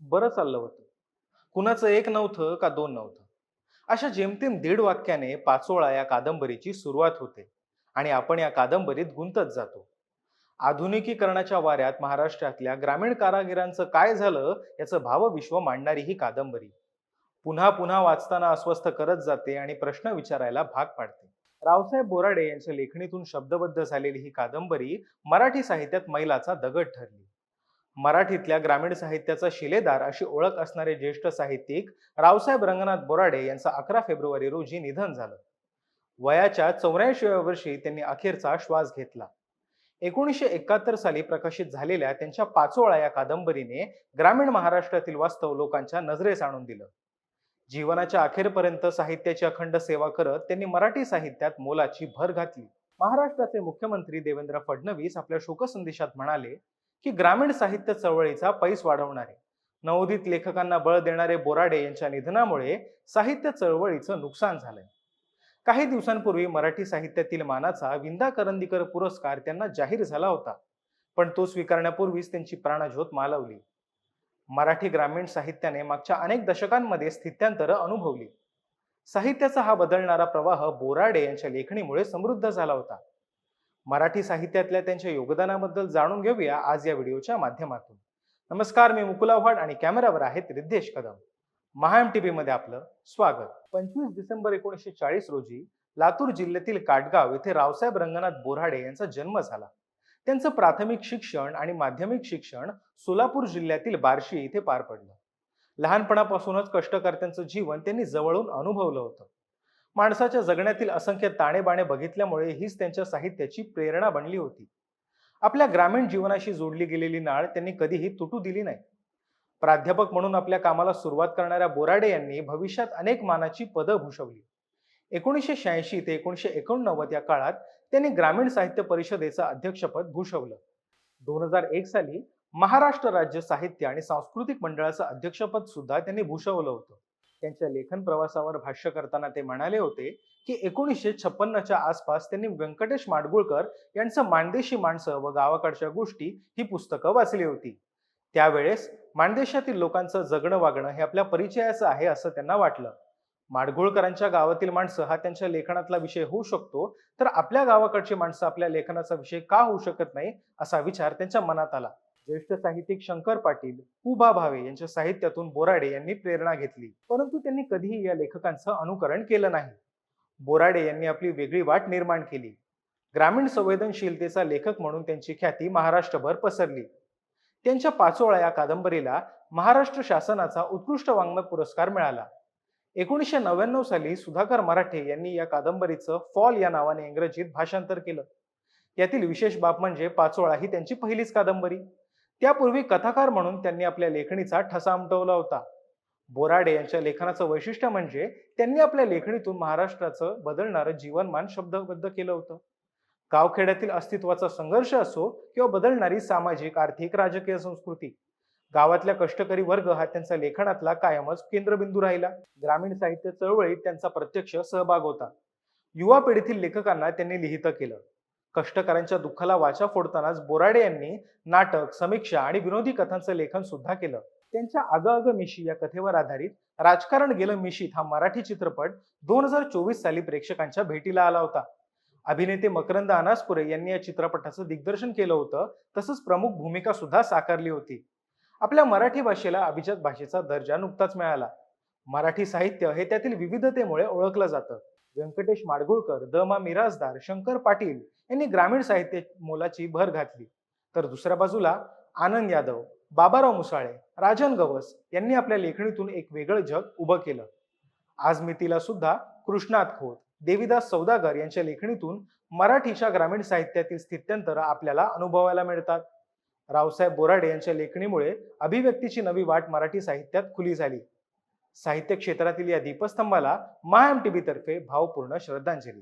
बरं चाललं होतं. कुणाचं एक नव्हतं का दोन नव्हतं? अशा जेमतेम दीड वाक्याने पाचोळा या कादंबरीची सुरुवात होते आणि आपण या कादंबरीत गुंतत जातो. आधुनिकीकरणाच्या वाऱ्यात महाराष्ट्रातल्या ग्रामीण कारागिरांचं काय झालं याचं भावविश्व मांडणारी ही कादंबरी. पुन्हा पुन्हा वाचताना अस्वस्थ करत जाते आणि प्रश्न विचारायला भाग पाडते. रावसाहेब बोराडे यांच्या लेखणीतून शब्दबद्ध झालेली ही कादंबरी मराठी साहित्यात मैलाचा दगड ठरली. मराठीतल्या ग्रामीण साहित्याचा शिलेदार अशी ओळख असणारे ज्येष्ठ साहित्यिक रावसाहेब रंगनाथ बोराडे यांचं अकरा फेब्रुवारी रोजी निधन झालं. वयाच्या चौऱ्याऐंशीव्या वर्षी त्यांनी अखेरचा श्वास घेतला. एकोणीसशे एकाहत्तर साली प्रकाशित झालेल्या त्यांच्या पाचोळा या कादंबरीने ग्रामीण महाराष्ट्रातील वास्तव लोकांच्या नजरेस आणून दिलं. जीवनाच्या अखेरपर्यंत साहित्याची अखंड सेवा करत त्यांनी मराठी साहित्यात मोलाची भर घातली. महाराष्ट्राचे मुख्यमंत्री देवेंद्र फडणवीस आपल्या शोकसंदेशात म्हणाले की ग्रामीण साहित्य चळवळीचा पैस वाढवणारे नवोदित लेखकांना बळ देणारे बोराडे यांच्या निधनामुळे साहित्य चळवळीचं नुकसान झालंय. काही दिवसांपूर्वी मराठी साहित्यातील मानाचा विंदा करंदीकर पुरस्कार त्यांना जाहीर झाला होता पण तो स्वीकारण्यापूर्वीच त्यांची प्राणज्योत मालवली. मराठी ग्रामीण साहित्याने मागच्या अनेक दशकांमध्ये स्थित्यांतर अनुभवली. साहित्याचा हा बदलणारा प्रवाह बोराडे यांच्या लेखणीमुळे समृद्ध झाला होता. मराठी साहित्यातल्या त्यांच्या योगदानाबद्दल जाणून घेऊया आज या व्हिडिओच्या माध्यमातून. नमस्कार मी मुकुल आव्हाड आणि कॅमेरावर आहेत रिद्धेश कदम. महाएम टीव्ही मध्ये आपलं स्वागत. पंचवीस डिसेंबर एकोणीसशे चाळीस रोजी लातूर जिल्ह्यातील काटगाव येथे रावसाहेब रंगनाथ बोराडे यांचा जन्म झाला. त्यांचं प्राथमिक शिक्षण आणि माध्यमिक शिक्षण सोलापूर जिल्ह्यातील बार्शी इथे पार पडलं. लहानपणापासूनच कष्टकर्त्यांचं जीवन त्यांनी जवळून अनुभवलं होतं. माणसाच्या जगण्यातील असंख्य ताणेबाणे बघितल्यामुळे हीच त्यांच्या साहित्याची प्रेरणा बनली होती. आपल्या ग्रामीण जीवनाशी जोडली गेलेली नाळ त्यांनी कधीही तुटू दिली नाही. प्राध्यापक म्हणून आपल्या कामाला सुरुवात करणाऱ्या बोराडे यांनी भविष्यात अनेक मानाची पदं भूषवली. एकोणीसशे शहाऐंशी ते एकोणीसशे एकोणनव्वद या काळात त्यांनी ग्रामीण साहित्य परिषदेचं अध्यक्षपद भूषवलं. दोन हजार एक साली महाराष्ट्र राज्य साहित्य आणि सांस्कृतिक मंडळाचं अध्यक्षपद सुद्धा त्यांनी भूषवलं होतं. त्यांच्या लेखन प्रवासावर भाष्य करताना ते म्हणाले होते की एकोणीसशे छप्पन्नच्या आसपास त्यांनी व्यंकटेश माडगुळकर यांचं माणदेशी माणसं व गावाकडच्या गोष्टी ही पुस्तकं वाचली होती. त्यावेळेस माणदेशातील लोकांचं जगणं वागणं हे आपल्या परिचयाचं आहे असं त्यांना वाटलं. माडगुळकरांच्या गावातील माणसं हा त्यांच्या लेखनातला विषय होऊ शकतो तर आपल्या गावाकडची माणसं आपल्या लेखनाचा विषय का होऊ शकत नाही असा विचार त्यांच्या मनात आला. ज्येष्ठ साहित्यिक शंकर पाटील उभा भावे यांच्या साहित्यातून बोराडे यांनी प्रेरणा घेतली. परंतु त्यांनी कधीही या लेखकांचं अनुकरण केलं नाही. बोराडे यांनी आपली वेगळी वाट निर्माण केली. ग्रामीण संवेदनशीलतेचा लेखक म्हणून त्यांची ख्याती महाराष्ट्रभर पसरली. त्यांच्या पाचोळा या कादंबरीला महाराष्ट्र शासनाचा उत्कृष्ट वाङ्मय पुरस्कार मिळाला. एकोणीसशे नव्याण्णव साली सुधाकर मराठे यांनी या कादंबरीचं फॉल या नावाने इंग्रजीत भाषांतर केलं. यातील विशेष बाब म्हणजे पाचोळा ही त्यांची पहिलीच कादंबरी. त्यापूर्वी कथाकार म्हणून त्यांनी आपल्या लेखणीचा ठसा उमटवला होता. बोराडे यांच्या लेखनाचं वैशिष्ट्य म्हणजे त्यांनी आपल्या लेखणीतून महाराष्ट्राचं बदलणारं जीवनमान शब्दबद्ध केलं होतं. गावखेड्यातील अस्तित्वाचा संघर्ष असो किंवा बदलणारी सामाजिक आर्थिक राजकीय संस्कृती गावातल्या कष्टकरी वर्ग हा त्यांचा लेखनातला कायमच केंद्रबिंदू राहिला. ग्रामीण साहित्य चळवळीत त्यांचा प्रत्यक्ष सहभाग होता. युवा पिढीतील लेखकांना त्यांनी लिहितं केलं. कष्टकऱ्यांच्या दुःखाला वाचा फोडतानाच बोराडे यांनी नाटक समीक्षा आणि विनोदी कथांचं लेखन सुद्धा केलं. त्यांच्या अग अग मिशी या कथेवर आधारित राजकारण गेलं मिशीत हा मराठी चित्रपट दोन हजार चोवीस साली प्रेक्षकांच्या भेटीला आला होता. अभिनेते मकरंद अनासपुरे यांनी या चित्रपटाचं दिग्दर्शन केलं होतं तसंच प्रमुख भूमिका सुद्धा साकारली होती. आपल्या मराठी भाषेला अभिजात भाषेचा दर्जा नुकताच मिळाला. मराठी साहित्य हे त्यातील विविधतेमुळे ओळखलं जातं. व्यंकटेश माडगुळकर द मा मिराजदार शंकर पाटील यांनी ग्रामीण साहित्य मोलाची भर घातली. तर दुसऱ्या बाजूला आनंद यादव बाबाराव मुसाळे राजन गवस यांनी आपल्या लेखणीतून एक वेगळं जग उभं केलं. आज मितीला सुद्धा कृष्णात खोत देवीदास सौदागर यांच्या लेखणीतून मराठीच्या ग्रामीण साहित्यातील स्थित्यंतर आपल्याला अनुभवायला मिळतात. रावसाहेब बोराडे यांच्या लेखणीमुळे अभिव्यक्तीची नवी वाट मराठी साहित्यात खुली झाली. साहित्य क्षेत्रातील या दीपस्तंभाला मायम टी तर्फे भावपूर्ण श्रद्धांजली.